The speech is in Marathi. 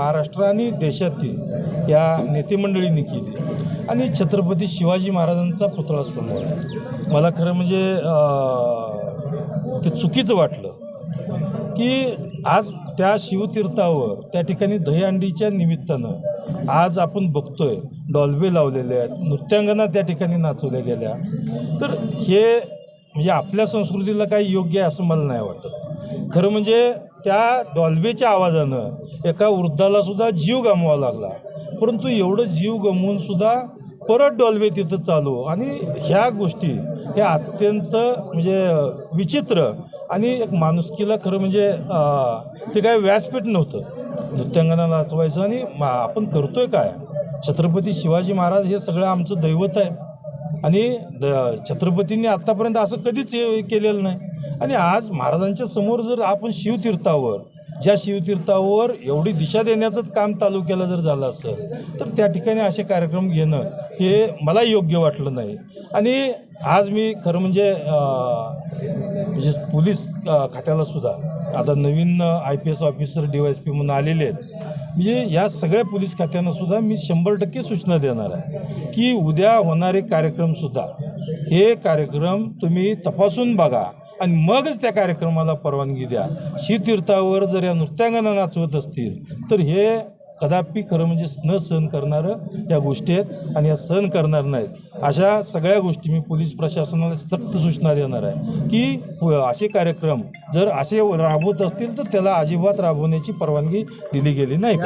महाराष्ट्र आणि देशातील या नेतेमंडळींनी केली. आणि छत्रपती शिवाजी महाराजांचा पुतळा समोर. आहे मला खरं म्हणजे ते चुकीचं वाटलं की आज त्या शिवतीर्थावर त्या ठिकाणी दहीहंडीच्या निमित्तानं आज आपण बघतोय डॉल्बे लावलेले आहेत नृत्यांगना त्या ठिकाणी नाचवल्या गेल्या. तर हे म्हणजे आपल्या संस्कृतीला काही योग्य आहे असं मला नाही वाटत. खरं म्हणजे त्या डॉल्बेच्या आवाजानं एका वृद्धाला सुद्धा जीव गमवावा लागला. परंतु एवढं जीव गमवून सुद्धा परत डॉलवे तिथं चालू. आणि ह्या गोष्टी हे अत्यंत म्हणजे विचित्र आणि एक माणुसकीला खरं म्हणजे ते काय व्यासपीठ नव्हतं. नृत्यांगना नाचवायचं आणि मा- आपण करतोय काय? छत्रपती शिवाजी महाराज हे सगळं आमचं दैवत आहे. आणि द छत्रपतींनी आत्तापर्यंत असं कधीच हे केलेलं नाही. आणि आज महाराजांच्या समोर जर आपण शिवतीर्थावर ज्या शिवतीर्थावर एवढी दिशा देण्याचंच काम तालुक्याला जर झालं असेल तर त्या ठिकाणी असे कार्यक्रम घेणं हे मला योग्य वाटलं नाही. आणि आज मी खरं म्हणजे म्हणजे पोलीस खात्याला सुद्धा आता नवीन I P S officer D Y S P म्हणून आलेले आहेत. म्हणजे या सगळ्या पोलीस खात्यांना सुद्धा मी शंभर टक्के सूचना देणार आहे की उद्या होणारे कार्यक्रमसुद्धा हे कार्यक्रम तुम्ही तपासून बघा. आणि मगच त्या कार्यक्रमाला परवानगी द्या. शिवतीर्थावर जर या नृत्यांगना नाचवत असतील तर हे कदापि खरं म्हणजे न सहन करणारं या गोष्टी आहेत आणि या सहन करणार नाहीत. अशा सगळ्या गोष्टी मी पोलीस प्रशासनाला सक्त सूचना देणार आहे की असे कार्यक्रम जर असे राबवत असतील तर त्याला अजिबात राबवण्याची परवानगी दिली गेली नाही.